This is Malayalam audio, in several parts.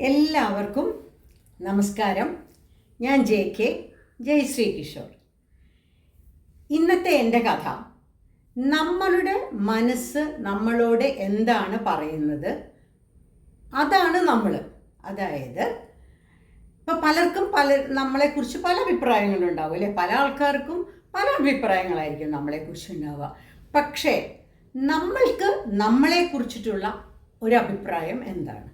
എല്ലാവർക്കും നമസ്കാരം. ഞാൻ ജെ കെ ജയശ്രീ കിഷോർ. ഇന്നത്തെ എന്റെ കഥ നമ്മളുടെ മനസ്സ് നമ്മളോട് എന്താണ് പറയുന്നത്? അതാണ് നമ്മൾ അതായത് ഇപ്പോൾ പലർക്കും പല നമ്മളെക്കുറിച്ച് പല അഭിപ്രായങ്ങളുണ്ടാവും അല്ലേ? പല ആൾക്കാർക്കും പല അഭിപ്രായങ്ങളായിരിക്കും നമ്മളെക്കുറിച്ച് ഉണ്ടാവുക. പക്ഷേ നമ്മൾക്ക് നമ്മളെക്കുറിച്ചിട്ടുള്ള ഒരു അഭിപ്രായം എന്താണ്?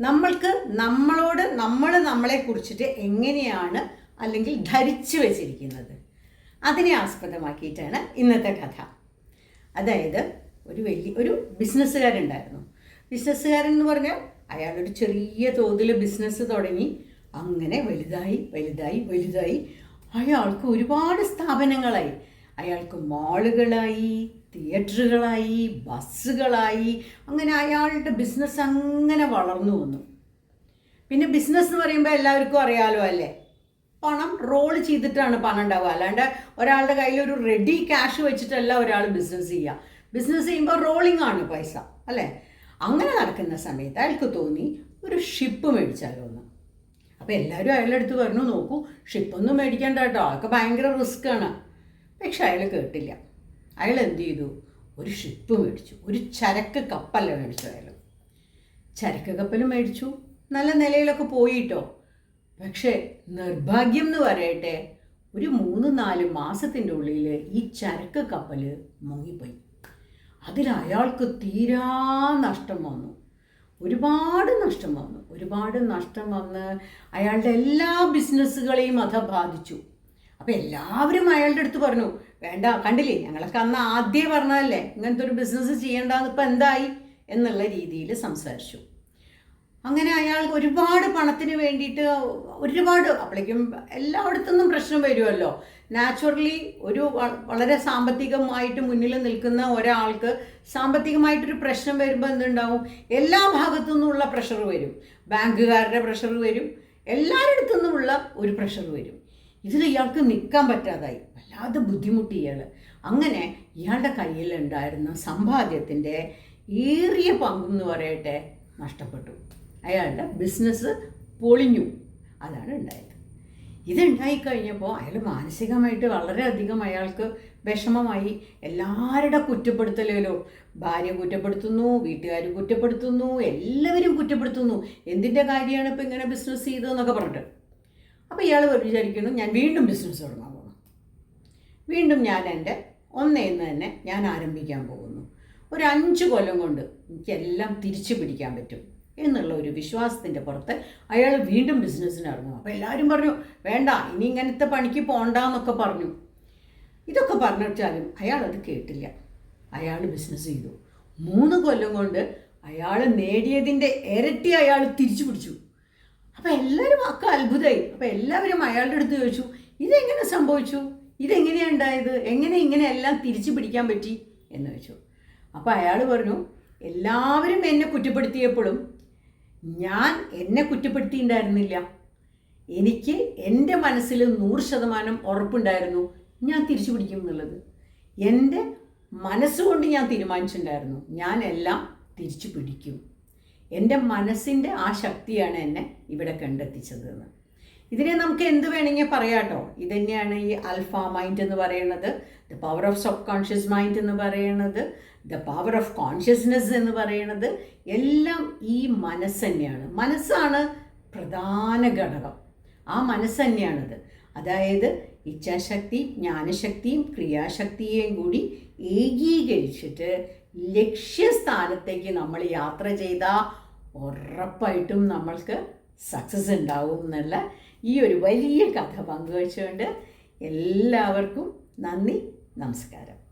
നമ്മൾക്ക് നമ്മളോട് നമ്മൾ നമ്മളെ കുറിച്ചിട്ട് എങ്ങനെയാണ് അല്ലെങ്കിൽ ധരിച്ചു വച്ചിരിക്കുന്നത്? അതിനെ ആസ്പദമാക്കിയിട്ടാണ് ഇന്നത്തെ കഥ. അതായത് ഒരു വലിയ ഒരു ബിസിനസ്സുകാരുണ്ടായിരുന്നു. ബിസിനസ്സുകാരൻ എന്ന് പറഞ്ഞാൽ അയാളൊരു ചെറിയ തോതിൽ ബിസിനസ് തുടങ്ങി അങ്ങനെ വലുതായി വലുതായി വലുതായി അയാൾക്ക് ഒരുപാട് സ്ഥാപനങ്ങളായി. അയാൾക്ക് മാളുകളായി തിയേറ്ററുകളായി ബസ്സുകളായി അങ്ങനെ അയാളുടെ ബിസിനസ് അങ്ങനെ വളർന്നു വന്നു. പിന്നെ ബിസിനസ് എന്ന് പറയുമ്പോൾ എല്ലാവർക്കും അറിയാലോ അല്ലേ? പണം റോൾ ചെയ്തിട്ടാണ് പണം ഉണ്ടാവുക. അല്ലാണ്ട് ഒരാളുടെ കയ്യിൽ ഒരു റെഡി ക്യാഷ് വെച്ചിട്ടല്ല ഒരാൾ ബിസിനസ് ചെയ്യുക. ബിസിനസ് ചെയ്യുമ്പോൾ റോളിംഗ് ആണ് പൈസ അല്ലേ? അങ്ങനെ നടക്കുന്ന സമയത്ത് അയാൾക്ക് തോന്നി ഒരു ഷിപ്പ് മേടിച്ചാലോ എന്ന്. അപ്പോൾ എല്ലാവരും അയാളുടെ അടുത്ത് പറഞ്ഞു നോക്കൂ ഷിപ്പൊന്നും മേടിക്കേണ്ട കേട്ടോ. അതൊക്കെ ഭയങ്കര റിസ്ക് ആണ്. പക്ഷെ അയാൾ കേട്ടില്ല. അയാൾ എന്ത് ചെയ്തു ഒരു ഷിപ്പ് മേടിച്ചു. ഒരു ചരക്ക് കപ്പല്ല മേടിച്ചു അയാൾ ചരക്ക് കപ്പൽ മേടിച്ചു. നല്ല നിലയിലൊക്കെ പോയിട്ടോ. പക്ഷേ നിർഭാഗ്യം എന്ന് പറയട്ടെ ഒരു മൂന്ന് നാല് മാസത്തിന്റെ ഉള്ളിൽ ഈ ചരക്ക് കപ്പൽ മുങ്ങിപ്പോയി. അതിൽ അയാൾക്ക് തീരാ നഷ്ടം വന്നു. ഒരുപാട് നഷ്ടം വന്നു. ഒരുപാട് നഷ്ടം വന്ന് അയാളുടെ എല്ലാ ബിസിനസ്സുകളെയും അത് ബാധിച്ചു. അപ്പോൾ എല്ലാവരും അയാളുടെ അടുത്ത് പറഞ്ഞു വേണ്ട കണ്ടില്ലേ? ഞങ്ങളൊക്കെ അന്ന് ആദ്യം പറഞ്ഞതല്ലേ ഇങ്ങനത്തെ ഒരു ബിസിനസ് ചെയ്യേണ്ടെന്ന് ഇപ്പം എന്തായി എന്നുള്ള രീതിയിൽ സംസാരിച്ചു. അങ്ങനെ അയാൾ ഒരുപാട് പണത്തിന് വേണ്ടിയിട്ട് ഒരുപാട് അപ്പോഴേക്കും എല്ലായിടത്തുനിന്നും പ്രശ്നം വരുമല്ലോ. നാച്ചുറലി ഒരു വളരെ സാമ്പത്തികമായിട്ട് മുന്നിൽ നിൽക്കുന്ന ഒരാൾക്ക് സാമ്പത്തികമായിട്ടൊരു പ്രശ്നം വരുമ്പോൾ എന്തുണ്ടാവും? എല്ലാ ഭാഗത്തു നിന്നുള്ള പ്രഷർ വരും. ബാങ്കുകാരുടെ പ്രഷർ വരും. എല്ലാവരുടെ നിന്നുമുള്ള ഒരു പ്രഷർ വരും. ഇതിൽ ഇയാൾക്ക് നിൽക്കാൻ പറ്റാതായി. വല്ലാതെ ബുദ്ധിമുട്ടി ഇയാൾ അങ്ങനെ ഇയാളുടെ കയ്യിലുണ്ടായിരുന്ന സമ്പാദ്യത്തിന്റെ ഏറിയ പങ്കെന്ന് പറയട്ടെ നഷ്ടപ്പെട്ടു. അയാളുടെ ബിസിനസ് പൊളിഞ്ഞു. അതാണ് ഉണ്ടായത്. ഇതുണ്ടായിക്കഴിഞ്ഞപ്പോൾ അയാൾ മാനസികമായിട്ട് വളരെയധികം അയാൾക്ക് വിഷമമായി. എല്ലാവരുടെ കുറ്റപ്പെടുത്തലോ ഭാര്യ കുറ്റപ്പെടുത്തുന്നു വീട്ടുകാർ കുറ്റപ്പെടുത്തുന്നു എല്ലാവരും കുറ്റപ്പെടുത്തുന്നു. എന്തിന്റെ കാര്യമാണ് ഇപ്പോൾ ഇങ്ങനെ ബിസിനസ് ചെയ്തതെന്നൊക്കെ പറഞ്ഞിട്ട്. അപ്പോൾ ഇയാൾ വിചാരിക്കുന്നു ഞാൻ വീണ്ടും ബിസിനസ് തുടങ്ങാൻ പോകുന്നു വീണ്ടും ഞാൻ എന്റെ ഒന്നേന്ന് തന്നെ ഞാൻ ആരംഭിക്കാൻ പോകുന്നു. ഒരു അഞ്ച് കൊല്ലം കൊണ്ട് എനിക്കെല്ലാം തിരിച്ചു പിടിക്കാൻ പറ്റും എന്നുള്ള ഒരു വിശ്വാസത്തിന്റെ പുറത്ത് അയാൾ വീണ്ടും ബിസിനസ്സിന് ഇറങ്ങും. അപ്പോൾ എല്ലാവരും പറഞ്ഞു വേണ്ട ഇനി ഇങ്ങനത്തെ പണിക്ക് പോണ്ടെന്നൊക്കെ പറഞ്ഞു. ഇതൊക്കെ പറഞ്ഞാലും അയാൾ അത് കേട്ടില്ല. അയാൾ ബിസിനസ് ചെയ്തു. മൂന്ന് കൊല്ലം കൊണ്ട് അയാൾ നേടിയതിന്റെ ഇരട്ടി അയാൾ തിരിച്ചു പിടിച്ചു. അപ്പം എല്ലാവരും ഒക്കെ അത്ഭുതമായി അപ്പം എല്ലാവരും അയാളുടെ അടുത്ത് ചോദിച്ചു ഇതെങ്ങനെ സംഭവിച്ചു? ഇതെങ്ങനെയാണ് ഉണ്ടായത്? എങ്ങനെ ഇങ്ങനെ എല്ലാം തിരിച്ചു പിടിക്കാൻ പറ്റി? എന്ന് ചോദിച്ചു. അപ്പോൾ അയാൾ പറഞ്ഞു എല്ലാവരും എന്നെ കുറ്റപ്പെടുത്തിയപ്പോഴും ഞാൻ എന്നെ കുറ്റപ്പെടുത്തിയിട്ടുണ്ടായിരുന്നില്ല. എനിക്ക് എന്റെ മനസ്സിൽ നൂറ് ശതമാനം ഉറപ്പുണ്ടായിരുന്നു ഞാൻ തിരിച്ചു പിടിക്കും എന്നുള്ളത്. എന്റെ മനസ്സുകൊണ്ട് ഞാൻ തീരുമാനിച്ചിട്ടുണ്ടായിരുന്നു. ഞാൻ എല്ലാം തിരിച്ചു പിടിക്കും. എന്റെ മനസ്സിന്റെ ആ ശക്തിയാണ് എന്നെ ഇവിടെ കണ്ടെത്തിച്ചത് എന്ന്. ഇതിനെ നമുക്ക് എന്ത് വേണമെങ്കിൽ പറയാട്ടോ ഇതന്നെയാണ് ഈ അൽഫ മൈൻഡ് എന്ന് പറയുന്നത് the power of subconscious mind എന്ന് പറയുന്നത് ദ പവർ ഓഫ് കോൺഷ്യസ്നെസ് എന്ന് പറയുന്നത്. എല്ലാം ഈ മനസ്സ് തന്നെയാണ്. മനസ്സാണ് പ്രധാന ഘടകം. ആ മനസ്സ് തന്നെയാണിത്. അതായത് ഇച്ഛാശക്തി ജ്ഞാനശക്തിയും ക്രിയാശക്തിയെയും കൂടി ഏകീകരിച്ചിട്ട് ലക്ഷ്യസ്ഥാനത്തേക്ക് നമ്മൾ യാത്ര ചെയ്താൽ ഉറപ്പായിട്ടും നമ്മൾക്ക് സക്സസ് ഉണ്ടാവും എന്നുള്ള ഈ ഒരു വലിയ കഥ പങ്കുവച്ചുകൊണ്ട് എല്ലാവർക്കും നന്ദി നമസ്കാരം.